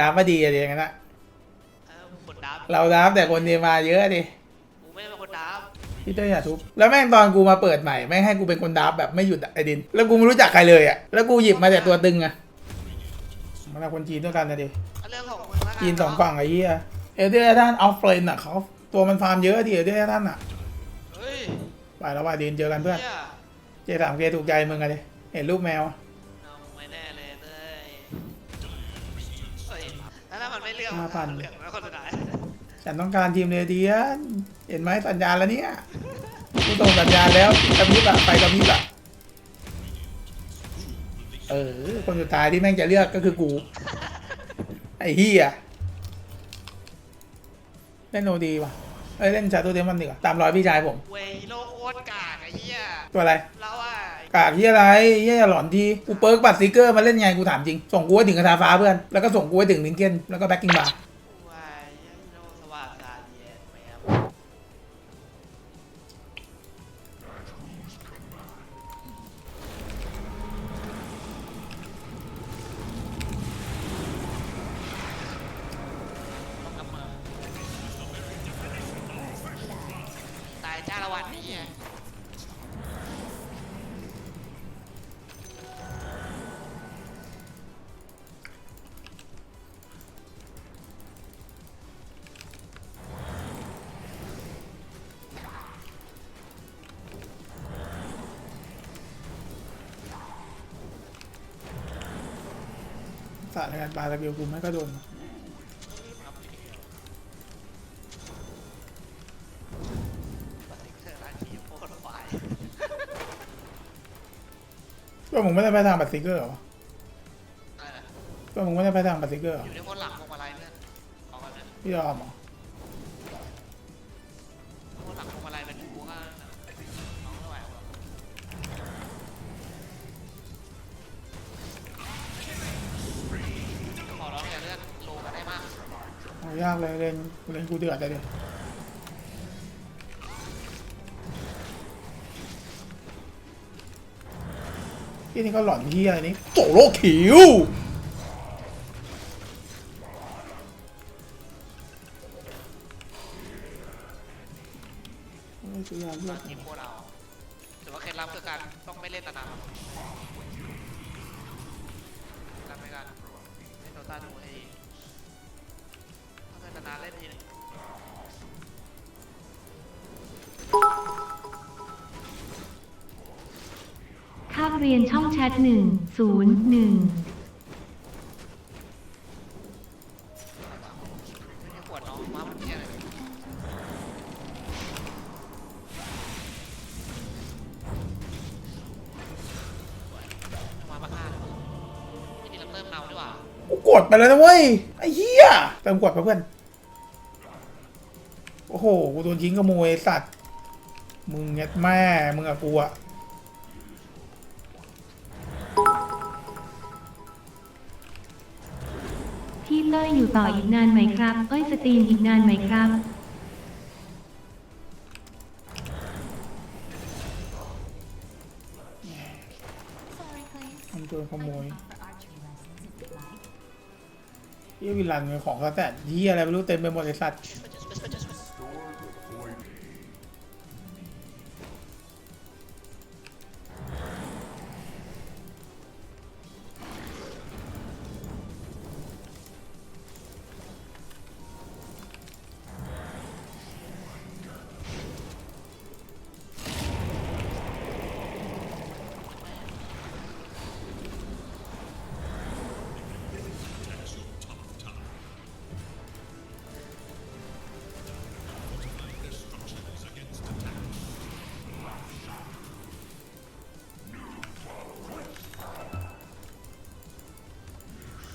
ดาบมาดีอะไรอย่างนั้นอะเออมึงกดดับเราดาบแต่คนเดียมาเยอะดิกูไม่ได้เป็นคนดับพี่เต้ยอย่าทุบแล้วแม่งตอนกูมาเปิดใหม่แม่งให้กูเป็นคนดาบแบบไม่หยุดอะไอ้ดิน แล้วกูไม่รู้จักใครเลยอะแล้วกูหยิบมาแต่ตัวตึงอะมันเอาคนจีนด้วยกันนะดิเรื่องของมึงแล้วกัจีนสองฝั่งไอ้เหี้ยเอลเดอร์ท่านออฟเฟรนอะเขาตัวมันฟาร์มเยอะดิเอลเดอร์ท่านอะเฮ้ยไปแล้วว่าดินเจอกันเพื่อนเหี้ยเจสามเกถูกใจมึงอะดิเห็นรูปแมวอะ มันไม่เลือกห้าพัน เหลืองแล้วคนสุดท้ายฉันต้องการทีมเรเดียนเห็นไหมสัญญาณแล้วเนี่ยกูส่งสัญญาณแล้วกระพริบอะไปกระพริบอะเออ คนสุดท้ายที่แม่งจะเลือกก็คือกู ไอ้เฮียเล่นโนดีว่ะเอ้ยเล่นชาตัวเดมอนดีกว่าตามรอยพี่ชายผม เวย์ฮีโร่โคตรกากไอ้เหี้ยตัวอะไร เราอะ กากที่อะไรเฮียอย่หลอนทีกูเปิร์กบัตรสติกเกอร์มาเล่นไงกูถามจริงส่งกูไปถึงกระทาฟ้าเพื่อนแล้วก็ส่งกูไปถึงลิงเกนแล้วก็แบ็กกิ้งบาร์ สาดในการปาตะเกียบกูไม่ก็โดนบัตรเซอร์ร้านทีโคตรควายก็มึงไม่ได้ไปทางบัตรสติกเกอร์เหรอวะอะไรนะก็มึงไม่ได้ไปทางบัตรสติกเกอร์เหรออยู่ในคนหลังพวงมาลัยเพื่อนเอากันนะพี่ยอมเหรอ ยากเลยเล่นเล่นกูเดือดเลยดิที่นี่ก็หล่อนเฮียนี่โตโลคิวไม่ซื้อยาเลือดทีมพวกเราถือว่าเคล็ดลับคือการต้องไม่เล่นนานๆกันไปกันเล่นโดต้าดูให้ดี นนานเล่นทีนึงคาบเรียนช่องแชทหนึ่งศูนย์หนึ่งไม่ไปวดน้องมามันเลยมาบ้าฆ่าไม่ดีเราเติมเนาดีกว่ากูกดไปแล้วนะเว้ย ไอ้เหี้ยเติมกดไปเพื่อน หกูโดนทิ้งขโมยไอ้สัตว์ มึงเงี้ยแม่ มึงอะกูอะพี่เต้ยอยู่ต่ออีกนานไหมครับ เอ้ยสตรีมอีกนานไหมครับทำโดนขโมยเหี้ยวิลลันเป็นของซะแต่เหี้ยอะไรไม่รู้เต็มไปหมดไอ้สัตว์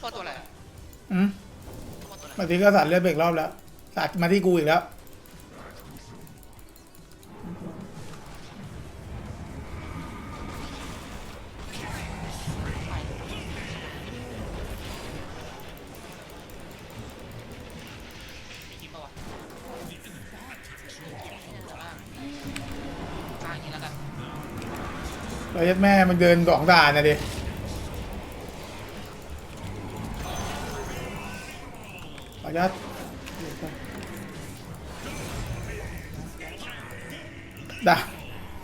ตัวตัวอะไรอืมตัวตัวอะไรมาทีก็สัตว์เลือดเบรกรอบแล้วสัตว์มาที่กูอีกแล้ว มีคลิปป่าวะสร้างอย่างนี้แล้วกัน เรายัดแม่มันเดินสองด่านนะดิ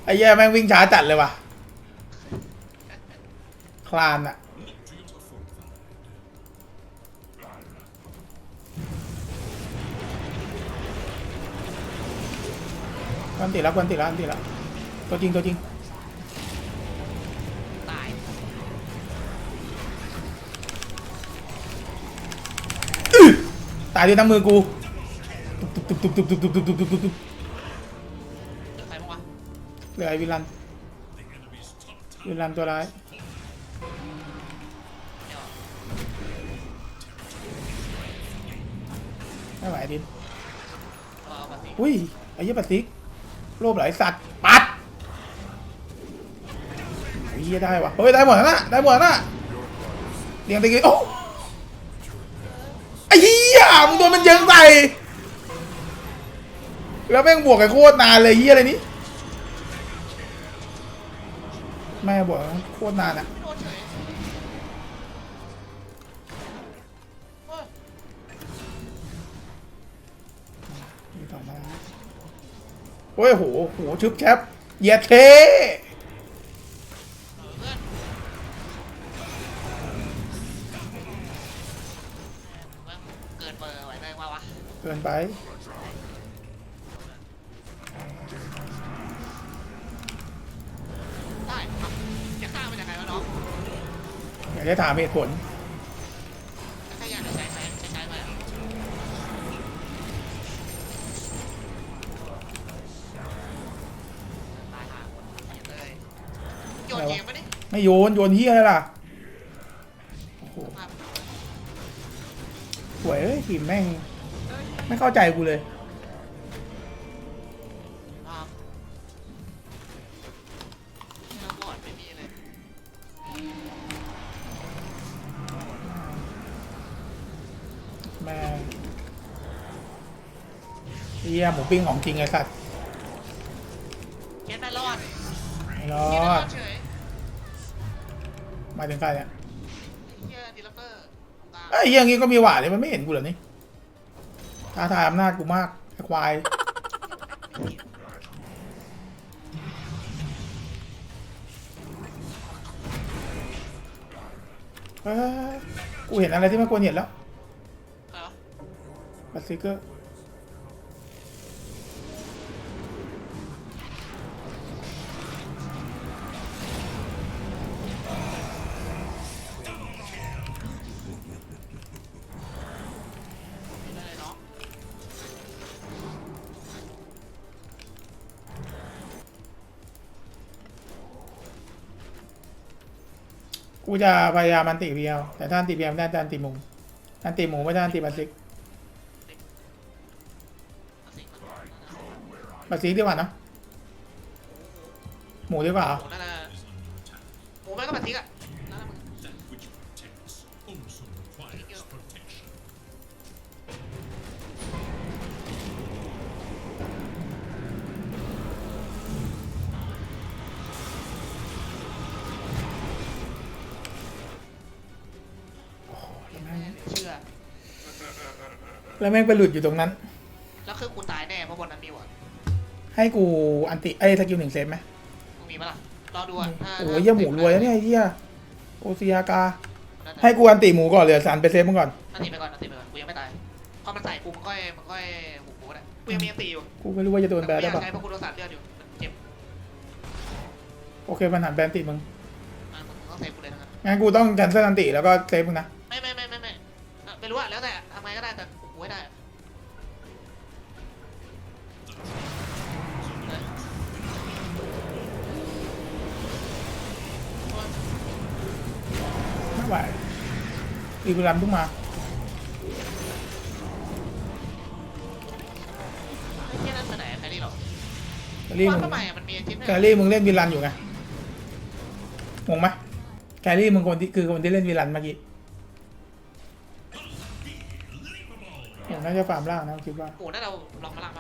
ไอ้แย่แม่งวิ่งช้าจัดเลยว่ะ คลานอะควันติแล้วควันติแล้วควันติแล้วตัวจริงตัวจริง ตายตายด้วยน้ำมือกู ตุบตุบตุบตุบตุบตุบตุบตุบตุบตุบ เหลือไอวิลันวิลันตัวร้ายไม่ไหวดิอุ้ยไอ้เหี้ยปัสซิกโลภหลายสัตว์ ปัดไอ้เหี้ยได้วะเฮ้ย ได้หมดแล้วนะได้หมดแล้วนะเรียงตะกี้โอ้ไอ้เหี้ยมึงโดนมันเยิงใส่แล้วแม่งบวกกันโคตรนานเลยเหี้ยอะไรนี้ แม่บอกโคตรนานอะโอ้ยโหโหชุบแคปเหยียดเทเกินไป อยากจะถามเหตุผลแค่อยากจะใช้ไหมใช้ใช้ไหมอะตายห่าหมดเหี้ยเลยโยนเกมปะนี่ไม่โยน โยนเฮียอะไรล่ะ โอ้โหภาพสวยเอ้ยทีมแม่ง ไม่เข้าใจกูเลย เฮียหมูปิ้งของจริงไอ้สัตว์เกมไม่รอดไม่รเกมไม่รออดดเฉยหมายถึงใครเนี่ยเฮียดีลเปอร์ตามไอ้ยเฮียงี้ก็มีหวาดเลยมันไม่เห็นกูเหรอนี่ท้าทายอำนาจกูมากไอ้ควายเอ้ยกูเห็นอะไรที่ไม่ควรเห็นแล้ว ใครวะ บัตรซิกเกอร์ กูจะพยายามอันติเพียวแต่ถ้าอันติเพียวไม่ได้จะอันติหมูอันติหมูไม่ได้อันติบัตรซิกเอาสิมันบัตรซิกดีกว่าเนอะหมูดีกว่าเหรอ หมูนั่นแหละหมูแม่งก็มาทิ้งอะ แล้วแม่งไปหลุดอยู่ตรงนั้น แล้วคือกูตายแน่เพราะบนนั้นมีวอร์ดให้กูอันติไอ้ยสกิลหนึ่งเซฟไหมมึงมีปะล่ะรอดูอะถ้าโอ้ยเหี้ยหมูรวยแล้วเนี่ยไอ้เหี้ยโอซิยากา นั่นน่ะให้กูอันติหมูก่อนเหลือสารไปเซฟมึงก่อนอันตีไปก่อนอันตีไปก่อนกูยังไม่ตายพอมันใส่กูมันค่อยมันค่อยหุบกูก็ได้กูยังมีอันตีอยู่กูไม่รู้ว่าจะโดนแบนแต่ได้กูอยากปะใช้เพราะกูโดนสาดเลือดอยู่มันเจ็บโอเคมันหันแบนติมึงอะมึงต้องเซฟกูเลยทั้งนั้นงั้นกูต้องแคนเซิลอันติแล้วก็เซฟมึงนะไม่ไม่ไม่ไม่ไม่อะไม่รู้อะแล้วแต่ทำ อีกรันเพิ่งมาไอ้เหี้ยนั่นไปไหนอะแครี่เหรอแครี่ว่ามึงทำไมอะมันมีอาชิ้นแครี่มึงเล่นวิลันอยู่ไงงงไหมแครี่มึงคนที่คือคนที่เล่นวิลันเมื่อกี้ผมน่าจะฟาร์มล่างนะคิดว่าหมูน่าเราลองมาลัง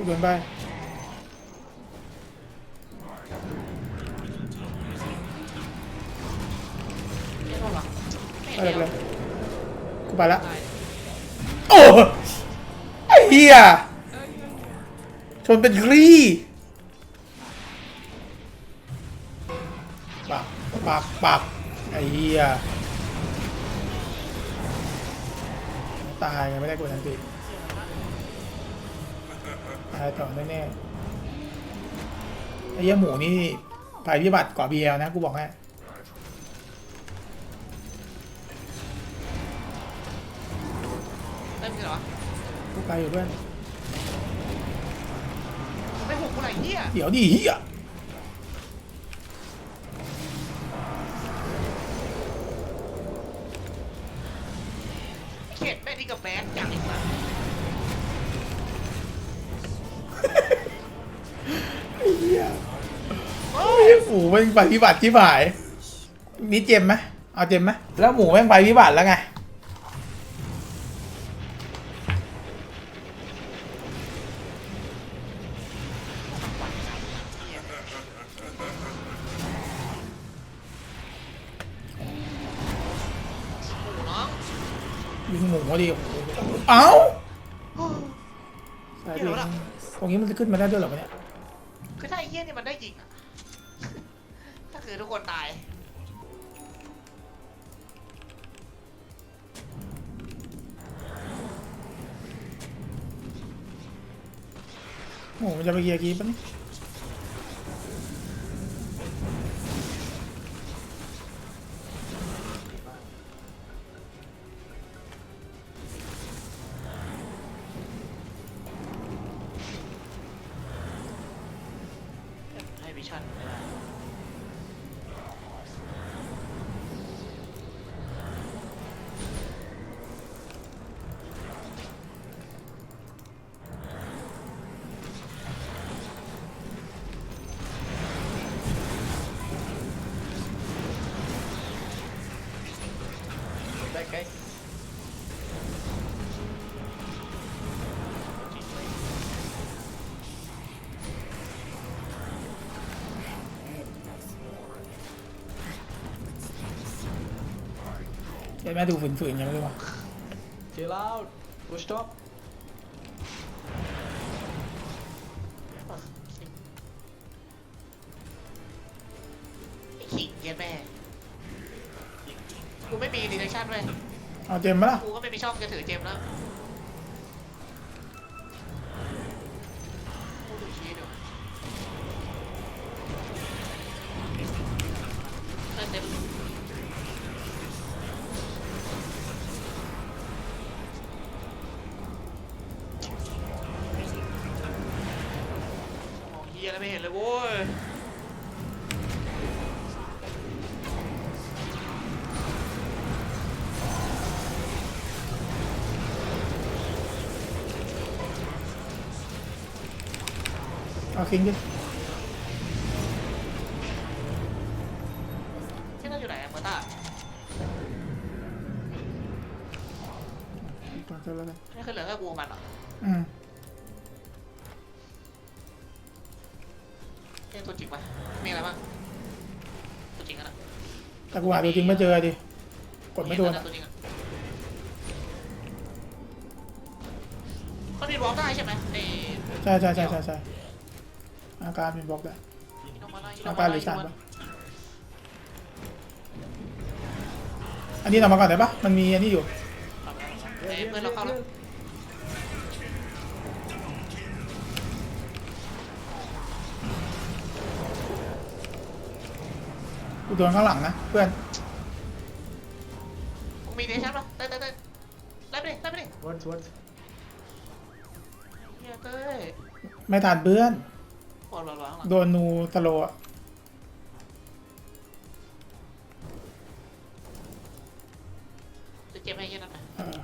กูโดนใบไม่รู้หรอไม่อะไรเห็นเลเลยกูไปละ ตายโอ้ไอ้เหี้ยชนเป็นคลี่ปักปักปักไอ้เหี้ยตายยังไม่ได้กดทันที ตายต่อแน่ๆไอ้เหี้ยหมูนี่ภัยพิบัติก่อบีเอลนะกูบอกให้เริ่มคือเหรอกูไปอยู่เพื่อนไม่หุบกูไหนเหี้ยเดี๋ยวดิเหี้ย แม่งไปพิบัติที่ผายมีเจมไหมเอาเจมไหมแล้วหมูแม่งไปพิบัติแล้วไงหมูน้องยิงหมูดิเอ้าโอ้ใช่ดิตรงนี้มันจะขึ้นมาได้ด้วยเหรอวะเนี่ย ทุกคนตายหมูมันจะไปเกียร์กีปะเนี่ย เจ๊แม่ดูฝืนๆยังไม่รู้วะ Chill out. Push stop. ไอ้ขิงเย็นแม่กูไม่มีดีเทคชั่นเว้ยเอาเจมไหมล่ะกูก็ไม่มีช่องจะถือเจมส์แล้ว เอาคิงดิที่นั่นอยู่ไหนอะเมอร์ต้าก่อนเจอแล้วกันไม่เคยเหลือแค่กูกับมันเหรออืมเอ้ยตัวจริงปะมีอะไรบ้างตัวจริงอะนะแต่กูหาตัวจริงไม่เจอดิกดไม่โดนเห็อะแล้วตัวจริงอะเขาดีดวอล์กได้ใช่ไหมในใช่ใช่ใช่ใช่ใช่ อาการเป็นบล็อกได้อิโนมาไลอิโนอามาการไลหรือชาอิร์โนปะมาอันนี้ทำมาก่อนได้ปะมันมีอันนี้อยู่เอ้ยเพื่อนเราเข้าแล้วกูโดนข้างหลังนะเพื่อนมึงมีเดชั่นปะเต้ยเต้ยเต้ยไล่ไปดิไล่ไปดิ What? What? เฮียเต้ยไม่ทันเพื่อน ปวดหลังหลังหลังโดนนูตะโลอะจะเจ็บให้เฮียนั่นไหมเออ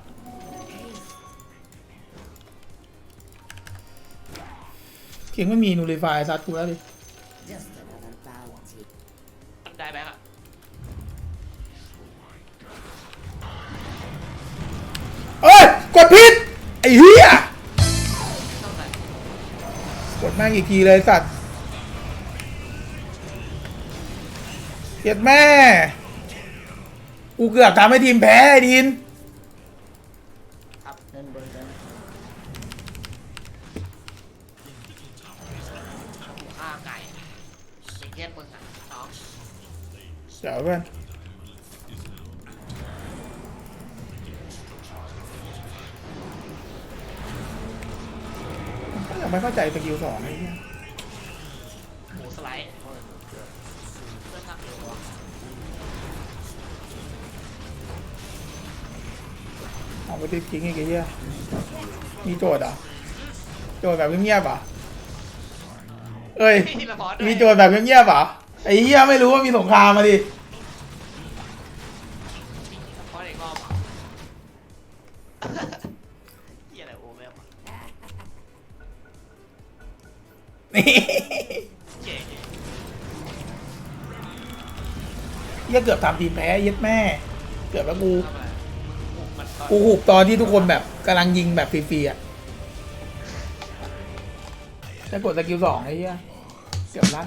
เขียงไม่มีนูริฟายซัดกูแล้วดิมันได้แบงค์อะเอ้ย กดผิด ไอ้เหี้ยเท่าไหร่ด แม่งอีกทีเลยสัตว์เจ็ดแม่ กูเกือบทำให้ทีมแพ้ไอ้ดินเดี๋ยวเพื่อน ก็ยังไม่เข้าใจสกิลสองไอ้เหี้ยหมูสไลด์เพื่อนทำอยู่วะเอาไปติดทิ้งอีกไอ้เหี้ยมีโจทย์เหรอะโจทย์แบบเงียบๆเหรอะเอ้ยมีละครด้วยมีโจทย์แบบเงียบๆเหรอะไอ้เหี้ยไม่รู้ว่ามีสงครามมาดิ นี่เจ๋งเหี้ยเกือบทำทีมแพ้เย็ดแม่ เกือบแล้วกูกมันตอนกูหุบตอนที่ทุกคนแบบกำลังยิงแบบฟรีๆอะจะกดสกิลสองไอ้เหี้ยเกือบลั่น